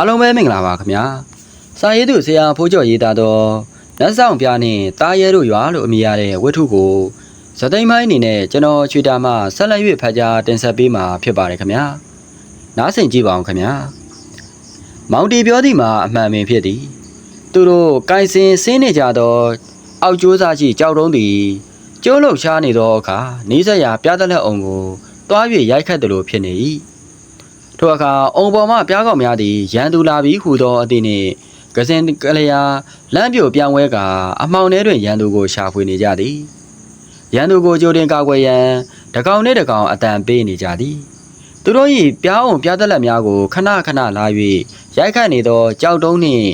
အားလုံးပဲမင်္ဂလာပါခင်ဗျာစာရေးသူဆရာဖိုးကျော်ရေးသားသောနတ်ဆောင်ပြနှင့်တားရဲတို့ရွာလို့အမည်ရတဲ့ဝတ္ထုကိုဇသိမ်းမိုင်းအနေနဲ့ကျွန်တော်ချွေတာမှဆက်လက်၍ဖတ်ကြားတင်ဆက်ပေးမှာဖြစ်ပါတယ်ခင်ဗျာနားဆင်ကြည့်ပါအောင်ခင်ဗျာမောင်တီပြောသည်မှာအမှန်ပင်ဖြစ်သည် သူတို့ကိုင်စင်ဆင်းနေကြသော အောက်ကျိုးစားရှိကြောက်တုံးသည်ကျိုးလောက်ရှားနေသောအခါနေဆက်ရာပြားသက်လက်အောင်ကိုတွား၍ရိုက်ခတ်တယ်လို့ဖြစ်နေ၏ ထိုအခါအုံပေါ်မှပြားကောက်များသည်ရန်သူလာပြီးဟူသောအသည့်နှင့်ကစင်ကလျာလမ်းပြိုပြောင်းဝဲကာအမှောင်ထဲတွင်ရန်သူကိုရှာဖွေနေကြသည်ရန်သူကိုကြိုတင်ကာကွယ်ရန်တကောင်နှင့်တကောင်အတန်ပေးနေကြသည်သူတို့၏ပြားအောင်ပြားသက်လက်များကိုခဏခဏလာ၍ရိုက်ခတ်နေသောကြောက်တုံးနှင့်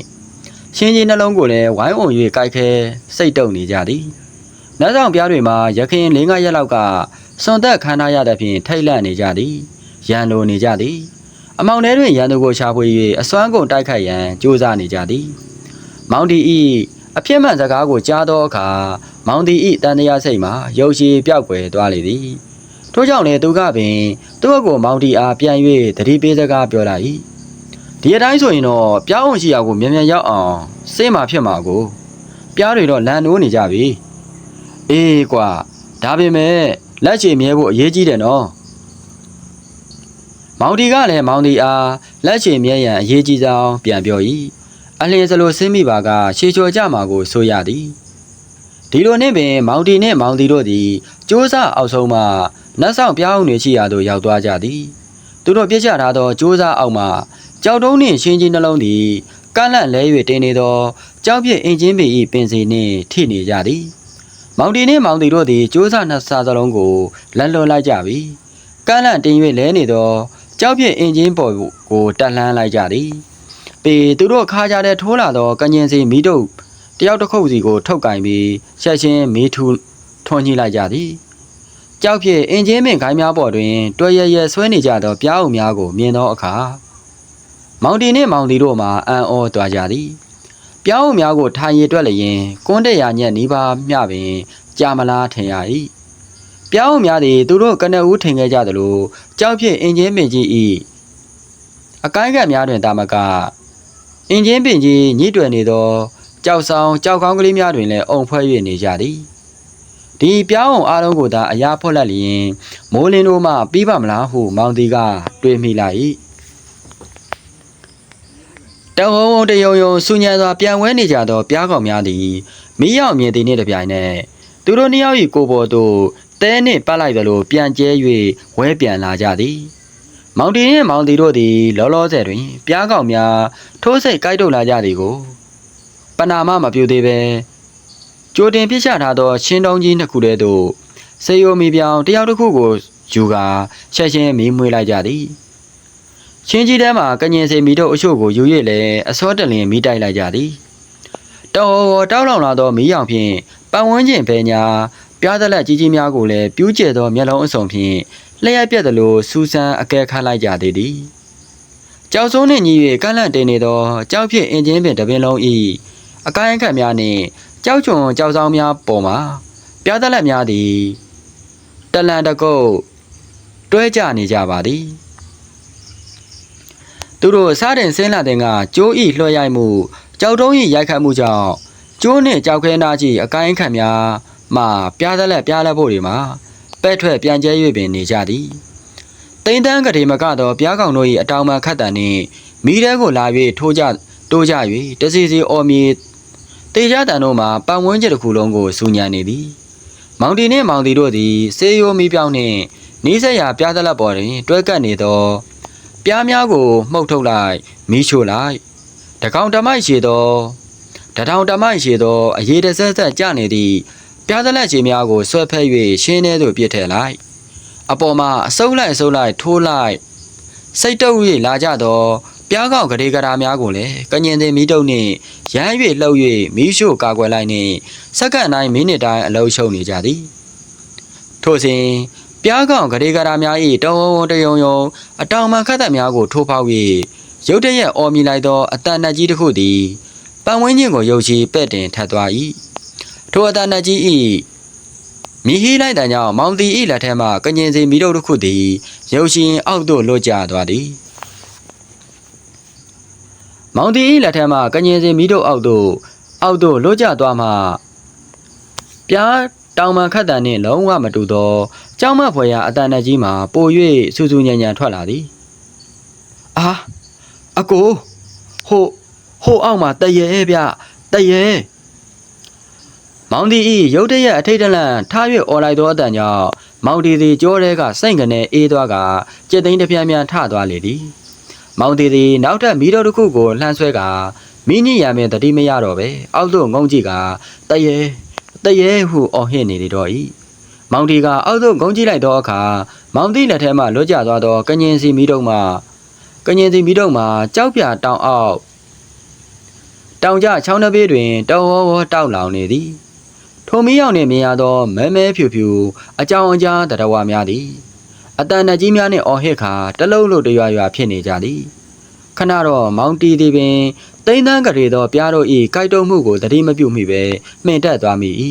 ရှင်းကြီးနှလုံးကိုလည်းဝိုင်းအုံ၍ကြိုက်ခဲစိတ်တုံနေကြသည်နတ်ဆောင်ပြားတွေမှာရခင်၄၅ရက်လောက်ကစွန်သက်ခမ်းနားရသဖြင့်ထိတ်လန့်နေကြသည်ရန်လိုနေကြသည် အမောင်ထဲတွင်ရန်သူကိုရှာဖွေ၍အစွမ်းကုန်တိုက်ခိုက်ရန်ကြိုးစားနေကြသည်မောင်တီဤအပြစ်မှန်စကားကိုကြားသောအခါမောင်တီဤတန်တရားစိတ်မှာရုပ်ရှိပျောက်ကွယ်သွားလေသည်ထို့ကြောင့်လည်းသူကပင်သူ့အကိုမောင်တီအားပြန်၍တတိပေးစကားပြောလာ၏ဒီအတိုင်းဆိုရင်တော့ပြောင်းအောင်ရှိရာကိုမြန်မြန်ရောက်အောင်စိတ်မှာဖြစ်မှာကိုပြားတွေတော့လန်နိုးနေကြပြီအေးကွာဒါပေမဲ့လက်ချေမြဲဖို့အရေးကြီးတယ်နော် မောင်ဒီကလည်းမောင်ဒီအားလက်ချေမျက်ရန်အရေးကြီးဆုံးပြန်ပြော၏အလင်းစလိုဆင်းမိပါကရှေချော်ကြမှာကိုဆိုရသည်ဒီလိုနဲ့ပင်မောင်တီနဲ့မောင်တီတို့သည်ကျိုးစားအောက်ဆုံးမှနတ်ဆောင်ပြောင်းနေရှိရာသို့ရောက်သွားကြသည်သူတို့ပြစ်ချထားသောကျိုးစားအောက်မှကြောက်တုံးနှင့်ရှင်းချင်းနှလုံးသည်ကန့်လန့်လဲ၍တင်းနေသောကြောက်ပြစ်အင်ချင်းပေ၏ပင်စီနှင့်ထိနေကြသည်မောင်တီနှင့်မောင်တီတို့သည်ကျိုးစားနတ်စာစလုံးကိုလန်လွန်လိုက်ကြပြီကန့်လန့်တင်း၍လဲနေသော ကြောက်ပြစ်အင်ဂျင်ပေါ်ကိုတက်လှမ်းလိုက်ကြသည်ပေသူတို့ခါကြတဲ့ထိုးလာသောကညင်စီမီးတုပ်တယောက်တစ်ခုစီကိုထုတ်ကင်ပြီးဆက်ချင်းမီးထူထွန်ညှိလိုက်ကြသည်ကြောက်ဖြစ်အင်ဂျင်ပင်ခိုင်းများပေါ်တွင်တွဲရရဆွဲနေကြသောပြားအုံများကိုမြင်သောအခါမောင်တီနှင့်မောင်တီတို့မှအံ့ဩသွားကြသည်ပြောင်းအုံများကိုထိုင်ရည်တွက်လျင်ကွန်းတရာညက်နီးပါးမျှပင်ကြာမလားထင်ရ၏ ပြောင်းအုံများသည်သူတို့ကနဦးထင်ခဲ့ကြသလိုကြောက်ဖြစ်အင်ဂျင်ပင်ကြီး၏အကိုင်းကပ်များတွင်တာမကအင်ဂျင်ပင်ကြီးညှိတွယ်နေသောကြောက်ဆောင်ကြောက်ကောင်းကလေးများတွင်လည်းအုံဖွဲ့၍နေကြသည်ဒီပြောင်းအုံအားလုံးကိုသာအရာဖွက်လက်လျင်မိုးလင်းတို့မှပြီးပါမလားဟုမောင်တီကတွေးမိလိုက်၏တဝုံဝုံတယုံယုံဆူညံစွာပြန်ဝဲနေကြသောပြားကောင်များသည်မိရောက်မြင်သည်နှင့်တပြိုင်နက်သူတို့နှစ်ယောက်၏ကိုယ်ပေါ်သို့ တဲနှင့်ပတ်လိုက်သလိုပြန်ကျဲ၍ဝဲပြန်လာကြသည်မောင်တီနှင့်မောင်တီတို့သည်လောလောဆယ်တွင် ပြားကောင်များထိုးစိတ်ကြိုက်တုတ်လာကြသည်ကိုပနာမမပြူသေးပဲကြိုတင်ပြစ်ချထားသောရှင်းတုံးကြီးနှစ်ခုတည်းသို့စေယိုမီပြောင်တယောက်တစ်ခုကိုယူကာချက်ချင်းမီးမွေးလိုက်ကြသည်ချင်းကြီးထဲမှာကညင်စေမီတို့အချို့ကိုယူ၍လည်းအစောတလင်မီးတိုက်လိုက်ကြသည်တော်တောက်လောင်လာသောမီးရောင်ဖြင့်ပတ်ဝန်းကျင်ဘဲညာ ပြားသက်လက်ကြီးကြီးများကိုလည်းပြူးကျဲသောမျက်လုံးအစုံဖြင့်လျှက်ပြက်သလိုစူးစမ်းအကဲခတ်လိုက်ကြသေးသည်ကြောက်စိုးနှင့်ညီ၍ကန့်လန့်တင်နေသောကြောက်ဖြစ်အင်ဂျင်ပင်တစ်ပင်လုံး၏အကိုင်းအခက်များနှင့်ကြောက်ချွန်ကြောက်ဆောင်များပေါ်မှာပြားသက်လက်များသည်တလန်တကုတ်တွဲကြနေကြပါသည်သူတို့စားတင်ဆင်းလာတဲ့ကကျိုးဤလွှဲရိုက်မှုကြောက်တုံးဤရိုက်ခတ်မှုကြောင့်ကျိုးနှင့်ကြောက်ခဲနာကြီးအကိုင်းခံများ မှပြားသက်လက်ပြားလက်ဖို့တွေမှာပဲ့ထွက်ပြန်ကျဲ၍ပင်နေကြသည်တိန်တန်းကလေးမကတော့ပြားကောင်တို့၏အတောင်ပံခတ်တန်နှင့်မိတဲကိုလာ၍ထိုးကြတိုးကြ၍တစီစီအော်မီတေကြတန်တို့မှာပတ်ဝန်းကျင်တစ်ခုလုံးကိုစူညံနေသည်မောင်တီနှင့်မောင်တီတို့သည်စေယိုမီပြောင်းနှင့်နီးစက်ရာပြားသက်လက်ပေါ်တွင် တွဲကပ်နေသော ပြားများကိုမှုတ်ထုတ်လိုက်မီးရှို့လိုက်တကောင်တမိုက်ရှိသောတထောင်တမိုက်ရှိသောအရေးတဆက်ဆက်ကျနေသည့် ပြားသက်လက်ချေများကိုဆွဲဖက်၍ရှင်းထဲသို့ပြစ်ထည့်လိုက်အပေါ်မှာအစုပ်လိုက်အစုပ်လိုက်ထိုးလိုက်စိတ်တုပ်၍လာကြသောပြားကောင်ကလေးကရာများကိုလည်းကညင်တင်မီးတုပ်နှင့်ရမ်း၍လှုပ်၍မီးရှို့ကာကွယ်လိုက်နှင့်စက္ကန့်တိုင်းမိနစ်တိုင်းအလုံးရှုံနေကြသည်ထို့စဉ်ပြားကောင်ဂရေဂရာများ၏တဝုံဝုံတယုံယုံအတောင်မှခတ်သက်များကိုထိုးဖောက်၍ရုတ်တရက်အော်မြည်လိုက်သောအတန်နတ်ကြီးတစ်ခုသည်ပန်ဝင်းချင်းကိုရုပ်ချီပဲ့တင်ထပ်သွား၏ ထိုအတန်နတ်ကြီး၏မိဟီလိုက်တဲ့ကြောင့်မောင်တီ၏လက်ထဲမှကညင်စီမိတို့တစ်ခုသည်ရုပ်ရှင်အောက်သို့လွတ်ကျသွားသည်မောင်တီဤလက်ထက်မှကညင်စင်မီးတို့အောက်သို့အောက်သို့လွတ်ကျသွားမှပြားတောင်မှန်ခတ်တန်နှင့်လုံးဝမတူသောကြောင်မဖွယ်ရာအတန်တကြီးမှာပို၍စူးစူးညံညံထွက်လာသည်အာအကိုဟိုဟိုအောက်မှာတရေဗျတရေ မောင်တီဤရုတ်တရက်အထိတ်တလန့်ထား၍អော်လိုက်သောအတန်ကြောင့်မောင်တီသည်ကြောတဲကစိတ်ကနေအေးသွားကကြက်သိန်းတစ်ပြန်းပြန်းထသွားလေသည်မောင်တီသည်နောက်ထပ်မီးတော်တစ်ခုကိုလှမ်းဆွဲကမိညစ်ရမယ်တတိမရတော့ပဲအောက်သို့ငုံကြည့်ကတရေတရေဟုအော်ဟစ်နေလေတော့၏မောင်တီကအောက်သို့ငုံကြည့်လိုက်သောအခါမောင်တီလက်ထဲမှလွတ်ကျသွားသောကညင်စီမီးတုံးမှကညင်စီမီးတုံးမှကြောက်ပြတောင်အောက်တောင်ကျချောင်းတစ်ပေးတွင်တောဝဝတောက်လောင်နေသည် ထိုမီးရောင်နှင့်မြင်ရသောမဲမဲဖြူဖြူအကြောင်အကြားတရဝများသည်အတန်တကြီးများနှင့်အော်ဟစ်ခါတလုံးလို့တရွာရွာဖြစ်နေကြသည်ခဏတော့မောင်တီသည်ပင်တိမ့်တန်းကလေးသောပြားတို့၏ကိုက်တုံမှုကိုသတိမပြုမိပဲမှင်တက်သွားမိ၏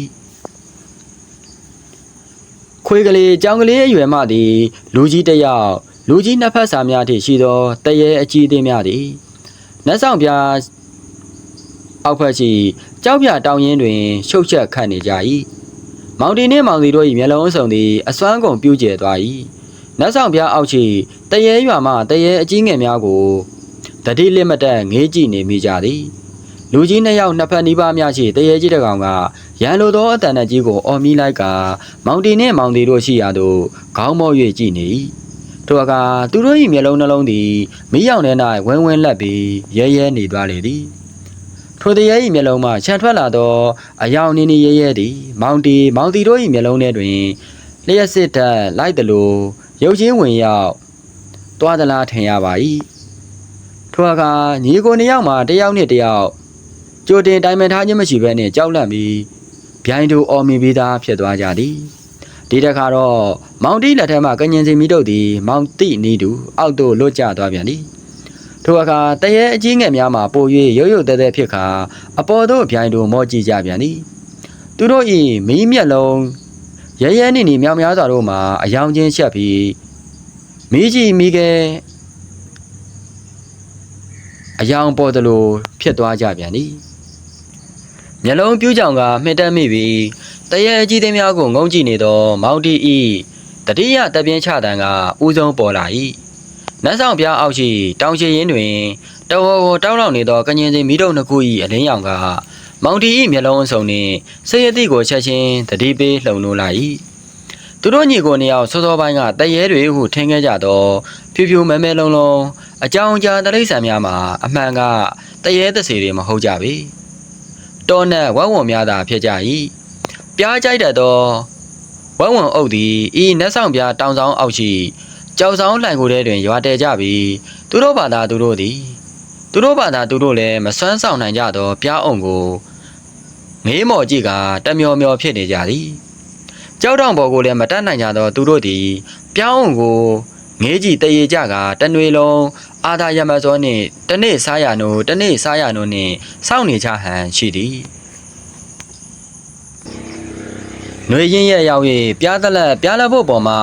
ခွေးကလေးကြောင်ကလေးအရွယ်မှသည် လူကြီးတစ်ယောက်လူကြီးနှစ်ဖက်စာများထိရှိသောတရေအကြီးသေးများသည်နတ်ဆောင်ပြားအောက်ဖက်ရှိ ကြောက်ပြတောင်ရင်တွင် ရှုပ်ချက်ခတ်နေကြ၏မောင်တီနှင့်မောင်တီတို့၏မျက်လုံးအစုံသည်အစွမ်းကုန်ပြူးကျဲသွား၏နတ်ဆောင်ပြားအောက်ရှိတရေရွာမှတရေအကြီးငယ်များကိုတတိလစ်မတက်ငေးကြည့်နေမိကြသည်လူကြီးနှစ်ယောက်နှစ်ဖက်နီးပါးများရှိတရေကြီးတစ်ကောင်ကရန်လိုသောအတန်တကြီးကိုအော်မိလိုက်ကမောင်တီနှင့်မောင်တီတို့ရှိရာသို့ခေါင်းမော့၍ကြည့်နေ၏ထိုအခါသူတို့၏မျက်လုံးနှလုံးသည်မိရောင်ထဲ၌ဝင်းဝင်းလက်ပြီးရဲရဲနေသွားလေသည် ထိုတရေ၏မျက်လုံးမှခြံထွက်လာသောအယောင်နေနေရဲရဲသည်မောင်တီမောင်တီတို့၏မျက်လုံးထဲတွင်လျှက်စစ်ထက်လိုက်သလိုရုပ်ချင်းဝင်ရောက်တွားသလားထင်ရပါ၏ထိုအခါညီကိုနှစ်ယောက်မှတစ်ယောက်နှင့်တစ်ယောက်ကြိုတင်တိုင်ပင်ထားခြင်းမရှိဘဲနှင့်ကြောက်လန့်ပြီးဗျိုင်းတို့အော်မီပြီးသားဖြစ်သွားကြသည်ဒီတစ်ခါတော့မောင်တီလက်ထက်မှကညင်စီမီတို့သည်မောင်တိနီးတူအောက်သို့လွတ်ကျသွားပြန်သည် ထိုအခါတရေအကြီးငယ်များမှပို၍ရုပ်ရုပ်တဲတဲဖြစ်ခါအပေါ်သို့ဗျိုင်းတို့မော့ကြည့်ကြပြန်သည်သူတို့၏မီးမျက်လုံးရဲရဲနေနေမြောင်များစွာတို့မှာအယောင်ချင်းရှက်ပြီးမီးကြီးမီးကဲအယောင်ပေါ်သလိုဖြစ်သွားကြပြန်သည်မျက်လုံးပြူးကြောင်ကမှင်တက်မိပြီးတရေအကြီးသေးများကိုငုံကြည့်နေသော မောင်တီဤတတိယတပြင်းချတန်ကဦးဆုံးပေါ်လာ၏ နတ်ဆောင်ပြားအောက်ရှိတောင်ချေရင်တွင်တဝဝတောက်လောက်နေသောကညင်စင်မီးတုံနှစ်ခု၏အလင်းရောင်ကမောင်တီ၏မျက်လုံးအစုံနှင့်စိတ်ရသည့်ကိုချက်ချင်းတတိပေးလှုံလို့လာ၏သူတို့ညီကိုနှစ်ယောက်စောစောပိုင်းကတရဲတွေဟုထင်ခဲ့ကြသောဖြူဖြူမဲမဲလုံးလုံးအကြောင်ကြားတရိษံများမှာအမှန်ကတရဲသစေတွေမဟုတ်ကြပေတောနက်ဝက်ဝံများသာဖြစ်ကြ၏ပြားကြိုက်တတ်သောဝက်ဝံအုပ်သည်ဤနတ်ဆောင်ပြားတောင်ဆောင်အောက်ရှိ ကြောက်ဆောင်လှိုင်ကိုယ်ထဲတွင်ရွာတဲကြပြီးသူတို့ဘာသာသူတို့သည်သူတို့ဘာသာသူတို့လည်းမစွမ်းဆောင်နိုင်ကြသောပြားအုံကိုငေးမော်ကြည့်ကတမျောမျောဖြစ်နေကြသည်ကြောက်တောင်ပေါ်ကိုလည်းမတတ်နိုင်ကြသောသူတို့သည်ပြားအုံကိုငေးကြည့်တရေကြကတနွေလုံးအာသာရမစောနှင့်တနေ့စားရနို့တနေ့စားရနို့နှင့်စောင့်နေကြဟန်ရှိသည်ຫນွေရင်းရဲ့ရောက်၍ပြားသက်လက်ပြားလက်ဖို့ပေါ်မှာ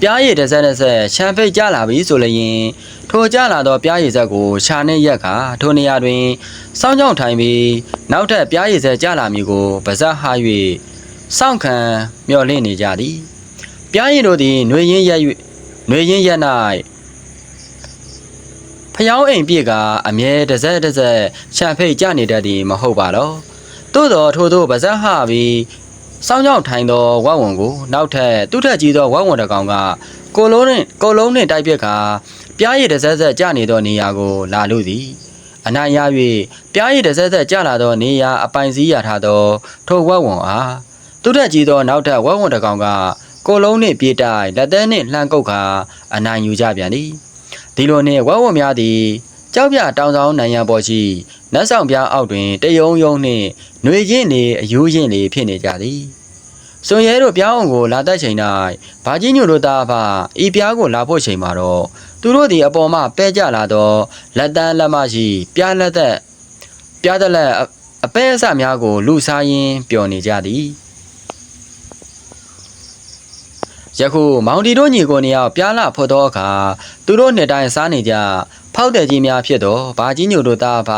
ပြားရည်တစ်ဆက်တစ်ဆက်ရှမ်းဖိတ်ကျလာပြီဆိုလျင်ထိုကျလာသောပြားရည်ဆက်ကိုရှာနှင့်ရက်ကထိုနေရာတွင်စောင်းကြောင့်ထိုင်ပြီးနောက်ထပ်ပြားရည်ဆက်ကျလာမည်ကိုပါဇက်ဟာ၍စောင့်ခံမျှော်လင့်နေကြသည်ပြားရည်တို့သည်နှွေရင်းရက်၍နှွေရင်းရက်၌ဖျောင်းအိမ်ပြည့်ကအမြဲတစက်တစက်ရှံဖိတ်ကြနေတတ်သည်မဟုတ်ပါတော့သို့တော်ထို့သို့ပါဇက်ဟပြီး စောင်းကြောင်ထိုင်သောဝက်ဝံကိုနောက်ထပ်သူ့ထက်ကြီးသောဝက်ဝံတစ်ကောင်ကကိုလုံးနှင့်ကိုလုံးနှင့်တိုက်ပြက်ခါပြားရည်တစ်ဆက်ဆက်ကျနေသောနေရာကိုလာလို့သည်အနာရ၍ပြားရည်တစ်ဆက်ဆက်ကျလာသောနေရာအပိုင်စည်းရထားသောထိုဝက်ဝံအားသူ့ထက်ကြီးသောနောက်ထပ်ဝက်ဝံတစ်ကောင်ကကိုလုံးနှင့်ပြေးတိုက်လက်သေးနှင့်လှမ်းကုတ်ခါအနိုင်ယူကြပြန်သည်ဒီလိုနှင့်ဝက်ဝံများသည် ကြောက်ပြတောင်ဆောင်နိုင်ရန်ပေါ်ရှိနတ်ဆောင်ပြားအောက်တွင်တယုံယုံနှင့်ຫນွေရင့်နေအယိုးရင့်နေဖြစ်နေကြသည်စွန်ရဲတို့ပြောင်းအောင်ကိုလာတတ်ချိန်၌ဘာကြီးညိုတို့သားဖဤပြားကိုလာဖို့ချိန်မှာတော့သူတို့သည်အပေါ်မှပဲကြလာသောလက်တန်းလက်မရှိပြားလက်သက်ပြားသက်လက်အအပဲအစများကိုလူစားရင်းပျော်နေကြသည်ယခုမောင်တီတို့ညီကိုနှစ်ယောက်ပြားလာဖို့သောအခါသူတို့နှစ်တိုင်းစားနေကြ ဖောက်တဲ့ကြီးများဖြစ်တော့ဘာကြီးညိုတို့သားအဖ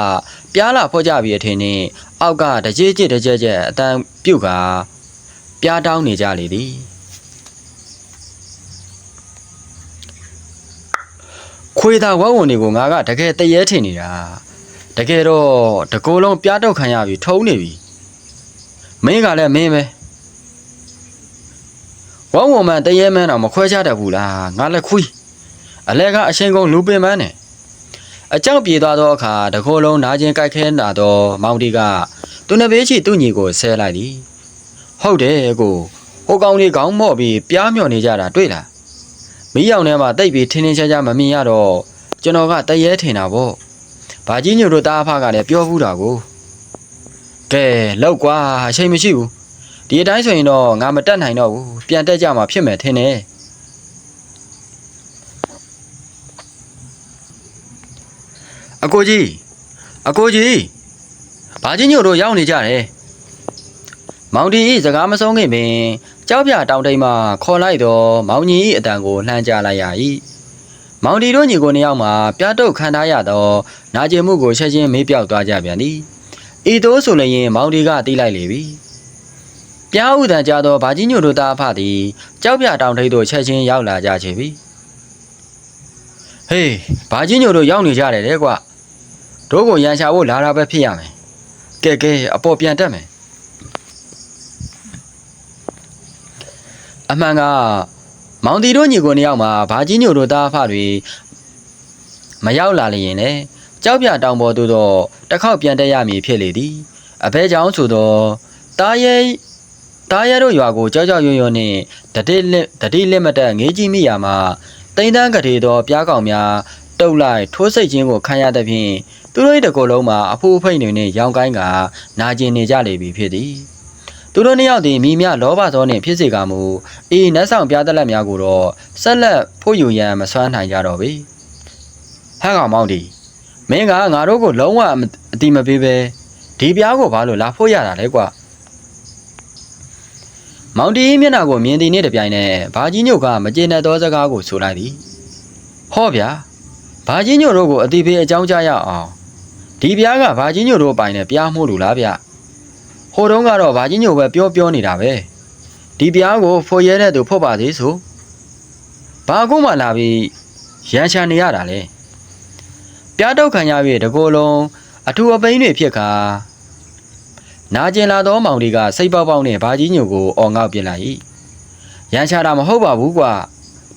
ပြားလာဖော့ကြပြီးအထင်နဲ့အောက်ကတကြေးကျစ်တကြဲကျက်အတန်ပြုတ်ကပြားတောင်းနေကြလေသည်ခွေသာဝက်ဝင်တွေကိုငါကတကယ်တရေထင်နေတာတကယ်တော့တကိုယ်လုံးပြားတော့ခံရပြီထုံးနေပြီမင်းကလည်းမင်းပဲဝက်ဝင်မှန်တရေမန်းတော့မခွဲခြားတတ်ဘူးလားငါလည်းခွီးအလဲကအရှင်ကုန်လူပင်မန်းနေ အကြောက်ပြေသွားသောအခါတကိုယ်လုံးနာကျင်ကြိုက်ခဲနာသောမောင်တီကသူနှစ်ဘေးချီသူ့ညီကိုဆဲလိုက်သည်ဟုတ်တယ်ကိုဟိုကောင်လေးခေါင်းမော့ပြီးပြားမြော့နေကြတာတွေ့လားမီးရောင်ထဲမှာတိတ်ပြီးထင်းထင်းရှားရှားမမြင်ရတော့ကျွန်တော်ကတရေထင်တာပေါ့ဘာကြီးညိုတို့တားဖကလည်းပြောဘူးတာကိုကဲလောက်ကွာအချိန်မရှိဘူးဒီအတိုင်းဆိုရင်တော့ငါမတက်နိုင်တော့ဘူးပြန်တက်ကြမှာဖြစ်မယ်ထင်တယ် အကိုကြီးအကိုကြီးဘာကြီးညို့တို့ရောက်နေကြတယ်မောင်တီဤစကားမဆုံးခင်ပင်ကြောက်ပြတောင်တိမ်မှခေါ်လိုက်တော့မောင်ကြီးဤအတန်ကိုလှမ်းကြလိုက်ရ၏မောင်တီတို့ညီကိုနှစ်ယောက်မှပြားတုတ်ခံထားရသောနာကျင်မှုကိုချက်ချင်းမေးပြောက်သွားကြပြန်သည်ဤသို့ဆိုလျင်မောင်တီကတီးလိုက်လေပြီပြားဥတန်ကြသောဘာကြီးညို့တို့သားအဖသည်ကြောက်ပြတောင်ထိပ်သို့ချက်ချင်းရောက်လာကြချေပြီဟေးဘာကြီးညို့တို့ရောက်နေကြတယ်တဲ့ကွ တို့ကိုရန်ရှာဖို့လာတာပဲဖြစ်ရမယ်။ကဲကဲအပေါ်ပြန်တက်မယ်။အမှန်ကမောင်တီတို့ညီကိုနှစ်ယောက်မှာဘာကြီးညိုတို့သားအဖတွေမရောက်လာလျင်လေကြောက်ပြတောင်ပေါ်သို့တော့တစ်ခေါက်ပြန်တက်ရမည်ဖြစ်လေသည်။အဘဲကြောင့်ဆိုတော့တားရဲတားရဲတို့ရွာကိုကြောက်ကြောက်ရွံ့ရွံ့နဲ့တတိလက်တတိလက်မတက်ငေးကြီးမိရာမှာတိန်တန်းကလေးသောပြားကောင်များတုတ်လိုက်ထိုးစိတ်ခြင်းကိုခံရသဖြင့် သူတို့၏တကောလုံးမှာအဖိုးအဖိတ်တွေနဲ့ရောင်ကိုင်းကနာကျင်နေကြလေပြီဖြစ်သည်သူတို့နှစ်ယောက်သည်မိမြလောဘသောနှင့်ဖြစ်စေကမူအေးနတ်ဆောင်ပြားသက်လက်များကိုတော့ဆက်လက်ဖို့ယူရန်မစွမ်းနိုင်ကြတော့ပေဟဲ့ကောင်မောင်ဒီမင်းကငါတို့ကိုလုံးဝအတိမပေးပဲဒီပြားကိုဘာလို့လာဖို့ရတာလဲကွာမောင်တီ၏မျက်နှာကိုမြင်သည်နှင့်တပြိုင်နက်ဘာကြီးညို့ကမကျေနပ်သောစကားကိုဆိုလိုက်သည်ဟောဗျာဘာကြီးညို့တို့ကိုအတိပေးအကြောင်းကြားရအောင် ဒီပြားကဘာကြီးညို့တို့ပိုင်နဲ့ပြားမှုလို့လားဗျဟိုတုန်းကတော့ဘာကြီးညို့ပဲပြောပြောနေတာပဲဒီပြားကိုဖော်ရဲတဲ့သူဖော်ပါသေးဆိုဘာအခုမှလာပြီးရန်ချန်နေရတာလေပြားတော့ခံရပြီးတကိုယ်လုံးအထူအပိန်းတွေဖြစ်ခါနာကျင်လာသောမောင်ဒီကစိတ်ပေါက်ပေါက်နဲ့ဘာကြီးညို့ကိုအော်ငေါက်ပြစ်လိုက်၏ရန်ချတာမဟုတ်ပါဘူးကွာ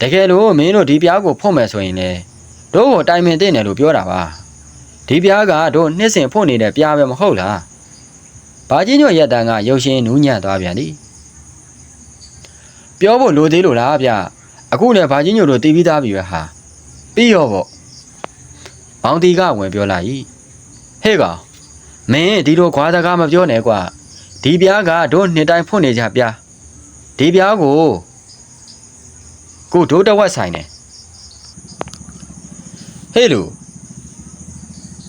တကယ်လို့မင်းတို့ဒီပြားကိုဖွင့်မယ်ဆိုရင်လေတို့ကိုတိုင်ပင်တဲ့တယ်လို့ပြောတာပါ ဒီပြားကတို့နှစ်စဉ်ဖွင့်နေတဲ့ပြားပဲမဟုတ်လား။ဘာကြီးညွန့်ရက်တန်ကရုပ်ရှင်နူးညံ့သွားပြန်သည်။ပြောဖို့လိုသေးလို့လားဗျ။အခုလည်းဘာကြီးညွန့်တို့တီးပြီးသားပြီပဲဟာ။ပြီးရောပေါ့။မောင်တီကဝင်ပြောလိုက်၏။ဟဲ့ကောင်မင်းဒီလိုခွာတကားမပြောနဲ့ကွာ။ဒီပြားကတို့နှစ်တိုင်းဖွင့်နေကြပြား။ဒီပြားကိုကိုတို့တဝက်ဆိုင်တယ်။ဟေးလူ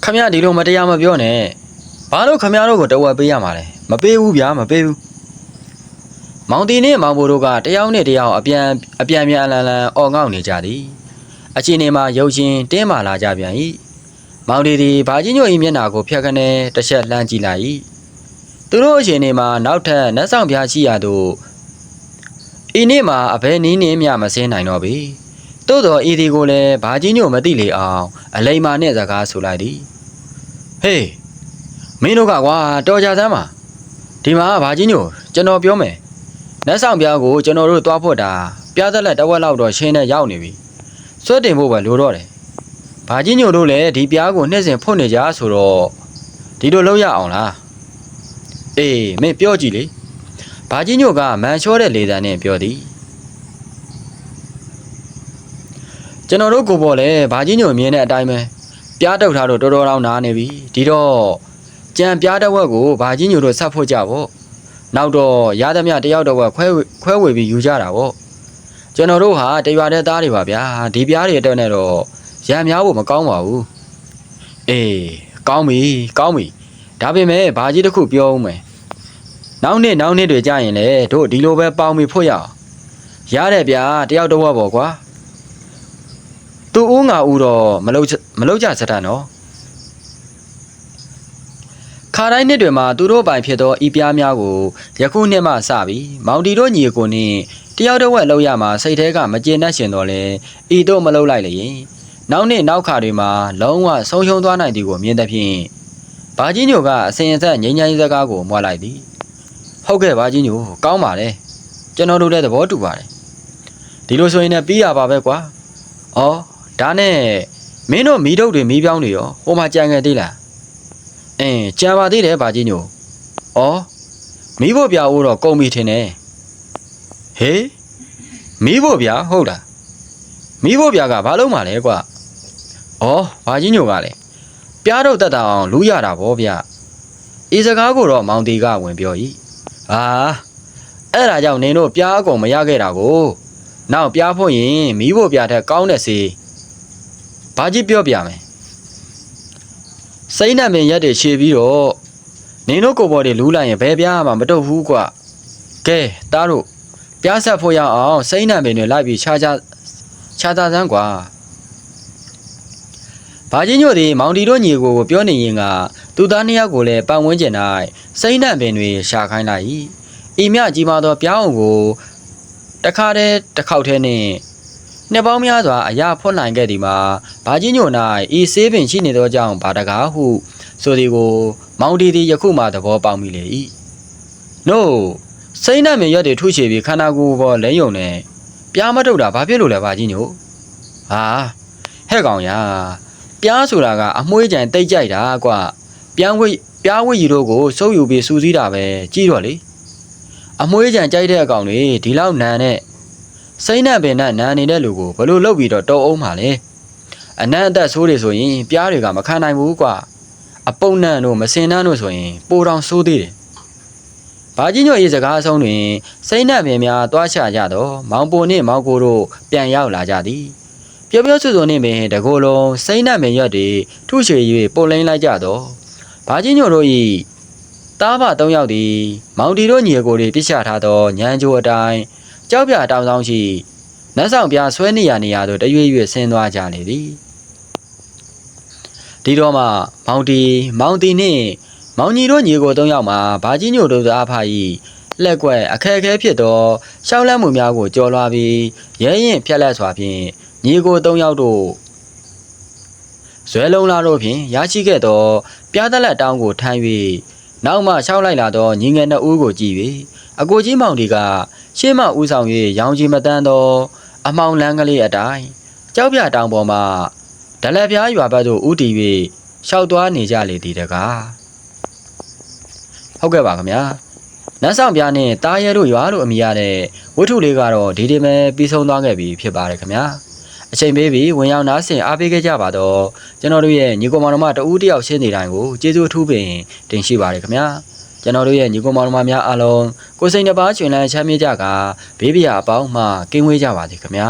ခမရဒီလိုမတရားမပြောနဲ့ဘာလို့ခမရတို့ကိုတဝက်ပေးရမှာလဲမပေးဘူးဗျာမပေးဘူးမောင်တီနဲ့မောင်ဘိုတို့ကတယောက်နဲ့တယောက်အပြန်အပြန်ပြန်အလန်လန်အော်ငေါက်နေကြသည်အချင်းနေမှာရုပ်ချင်းတင်းမာလာကြပြန်၏မောင်တီဒီဘာကြီးညို့၏မျက်နှာကိုဖျက်ခနဲတစ်ချက်လှမ်းကြည့်လိုက်၏သူတို့အချင်းနေမှာနောက်ထပ်နတ်ဆောင်ပြားရှိရသို့ဤနေ့မှာအဘဲနင်းနေမြမစင်းနိုင်တော့ပြီ သို့တော်ဤဒီကိုလည်းဘာကြီးညို့မသိလေအောင် အလိမ္မာနဲ့စကားဆိုလိုက်သည်ဟေးမင်းတို့ကကွာတော်ကြစမ်းပါဒီမှာဘာကြီးညို့ကျွန်တော်ပြောမယ်နတ်ဆောင်ပြားကိုကျွန်တော်တို့သွားဖို့တာပြားသက်လက်တစ်ဝက်လောက်တော့ရှင်းနဲ့ရောက်နေပြီစွတ်တင်ဖို့ပဲလိုတော့တယ်ဘာကြီးညို့တို့လည်းဒီပြားကိုနှစ်စဉ်ဖွင့်နေကြဆိုတော့ဒီလိုလုပ်ရအောင်လားအေးမင်းပြောကြည့်လေဘာကြီးညို့ကမန်လျှောတဲ့လေတံနဲ့ပြောသည် ကျွန်တော်တို့ကိုပေါ်လဲဘာကြီးညို့မြင်တဲ့အတိုင်းပဲပြားတုတ်ထားတော့တော်တော်တောင်နားနေပြီဒီတော့ကြံပြားတစ်ဝက်ကိုဘာကြီးညိုတို့ဆက်ဖို့ကြပေါ့နောက်တော့ရသမျှတယောက်တစ်ဝက်ခွဲဝေခွဲဝေပြီးယူကြတာပေါ့ကျွန်တော်တို့ဟာတရွာတဲ့သားတွေပါဗျာဒီပြားတွေအတွက်နဲ့တော့ရံများဖို့မကောင်းပါဘူးအေးကောင်းပြီကောင်းပြီဒါပေမဲ့ဘာကြီးတစ်ခုပြောဦးမယ်နောက်နှစ်နောက်နှစ်တွေကြာရင်လေတို့ဒီလိုပဲပေါင်းပြီးဖို့ရအောင်ရတဲ့ဗျာတယောက်တစ်ဝက်ပေါ့ကွာ သူဦးငါဦးတော့မလုံးချမလုံးကြစတတ်နော်ခါတိုင်းနှစ်တွေမှာသူတို့ပိုင်ဖြစ်သောဤပြားများကိုယခုနှစ်မှစပြီးမောင်တီတို့ညီကိုနှင့်တယောက်တစ်ဝက်လောက်ရမှာစိတ်แท้ကမကျေနပ်ရှင်တော့လဲဤတို့မလုံးလိုက်လေရင်နောက်နှစ်နောက်ခါတွေမှာလုံးဝဆုံးရှုံးသွားနိုင်သည်ကိုမြင်သဖြင့်ဘာကြီးညိုကအစင်အဆက်ငိမ့်ငိုင်းစကားကိုမွှလိုက်သည်ဟုတ်ကဲ့ဘာကြီးညိုကောင်းပါလေကျွန်တော်တို့လည်းသဘောတူပါတယ်ဒီလိုဆိုရင်လည်းပြီးရပါပဲကွာဩ ဒါနဲ့မင်းတို့မီးတုပ်တွေမီးပြောင်းတွေရောဟိုမှာကြံခဲ့သေးလားအင်းကြံပါသေးတယ်ဘာကြီးညိုဩမီးဖို့ပြအိုးတော့ကုန်ပြီထင်တယ်ဟေးမီးဖို့ပြဟုတ်လားမီးဖို့ပြကဘာလုံးမှလဲကွာဩဘာကြီးညိုကလည်းပြားတော့တက်တာအောင်လူရတာဗောဗျဤစကားကိုတော့မောင်တီကဝင်ပြော၏ဟာအဲ့ဒါကြောင့်နင်တို့ပြားအကုန်မရခဲ့တာကို နောက်ပြားဖို့ရင်မီးဖို့ပြတဲ့ကောင်းတဲ့စေး ဘာကြီးပြောပြမယ်စိမ့်နံပင်ရက်တွေရှည်ပြီးတော့နင်တို့ကိုယ်ပေါ်တွေလူးလိုက်ရင်ဘယ်ပြားမှမတုတ်ဘူးကွကဲတားတို့ပြားဆက်ဖို့ရအောင်စိမ့်နံပင်တွေလိုက်ပြီးခြားခြားခြားသားစမ်းကွာဘာကြီးညို့သည်မောင်တီတို့ညီကိုပြောနေရင်ကသူသားနှစ်ယောက်ကိုလည်းပတ်ဝန်းကျင်၌စိမ့်နံပင်တွေရှာခိုင်းလိုက်၏ဤမြကြီးမားသောပြောင်းအောင်ကိုတခါတည်းတစ်ခေါက်တည်းနှင့် နှစ်ပေါင်းများစွာအရာဖွင့်နိုင်ခဲ့သည်မှာဘာကြီးညို့၌ဤဆေးပင်ရှိနေသောကြောင့်ဘာတကားဟုဆိုသည်ကို မောင်တီသည်ယခုမှသဘောပေါက်မိလေ၏နို့စိမ့်နံပင်ရက်တွေထုချေပြီးခန္ဓာကိုယ်ပေါ်လဲယုံနေပြားမထုတ်တာဘာဖြစ်လို့လဲဘာကြီးညို့ဟာဟဲ့ကောင်ရာပြားဆိုတာကအမွှေးကြံတိတ်ကြိုက်တာကွာပြန်ဝိပြားဝိရီတို့ကိုစုပ်ယူပြီးစူးစီးတာပဲကြည့်တော့လေအမွှေးကြံကြိုက်တဲ့အကောင်တွေဒီလောက်နန်နဲ့ စိမ့်နဲ့ပင်နဲ့နန်နေတဲ့လူကိုဘလို့လုတ်ပြီးတော့တောအောင်ပါလေအနံ့အသက်ဆိုးတွေဆိုရင်ပြားတွေကမခံနိုင်ဘူးကွာအပုတ်နံ့တို့မစင်နှန်းတို့ဆိုရင်ပိုတောင်ဆိုးသေးတယ်ဘာကြီးညွတ်ရေးစကားအဆုံးတွင်စိမ့်နဲ့ပင်များတွားချကြတော့မောင်ပိုနှင့်မောင်ကိုတို့ပြန်ရောက်လာကြသည်ပြောပြောဆိုဆိုနေပင်တကိုယ်လုံးစိမ့်နှံ့ပင်ရွက်တွေထုချွေ၍ပုတ်လိမ့်လိုက်ကြတော့ဘာကြီးညို့တို့ဤတားဖသုံးယောက်သည်မောင်တီတို့ညီအကိုတွေပြစ်ချထားသောညံကြိုအတိုင်း ကြောက်ပြတောင်ဆောင်ရှိနတ်ဆောင်ပြဆွဲနေရနေရသို့တရွေ့ရွေ့ဆင်းသွားကြလေသည်ဒီတော့မှမောင်တီမောင်တီနှင့်မောင်ညီတို့ညီကိုသုံးယောက်မှာဘာကြီးညို့တို့သားဖာဤလက်ကွက်အခက်အခဲဖြစ်သောရှောက်လန့်မှုများကိုကြော်လွားပြီးရဲရင်ဖြက်လက်စွာဖြင့်ညီကိုသုံးယောက်တို့ဇွဲလုံးလားတို့ဖြင့်ရရှိခဲ့သော ပြားသက်လက်တောင်းကိုထမ်း၍နောက်မှရှောက်လိုက်လာသောညီငယ်နှစ်ဦးကိုကြည့်၍အကိုကြီးမောင်ဒီက ရှေ့မှဦးဆောင်၍ရောင်ကြီးမတန်းသောအမောင်လန်းကလေးအတိုင်းကြောက်ပြတောင်ပေါ်မှဒလက်ပြားရွာဘက်သို့ဦးတည်၍ရှောက်သွားနေကြလေသည်တကားဟုတ်ကဲ့ပါခင်ဗျာနတ်ဆောင်ပြားနဲ့တားရဲတို့ရွာတို့အမိရတဲ့ဝတ္ထုလေးကတော့ဒီဒီမဲ့ပြီးဆုံးသွားခဲ့ပြီဖြစ်ပါတယ်ခင်ဗျာအချိန်ပေးပြီးဝင်ရောက်နားဆင်အားပေးခဲ့ကြပါတော့ကျွန်တော်တို့ရဲ့ညီကောင်မောင်နှမတဦးတယောက်ရှင်းနေတိုင်းကိုကျေးဇူးအထူးပင်တင်ရှိပါတယ်ခင်ဗျာ ကျွန်တော်တို့ရဲ့ညီကောင်မောင်နှမများအားလုံးကိုယ်စိတ်နှပါချွင်လန်းချမ်းမြေ့ကြကဘေးပြာအပေါင်းမှကင်းဝေးကြပါစေခင်ဗျာ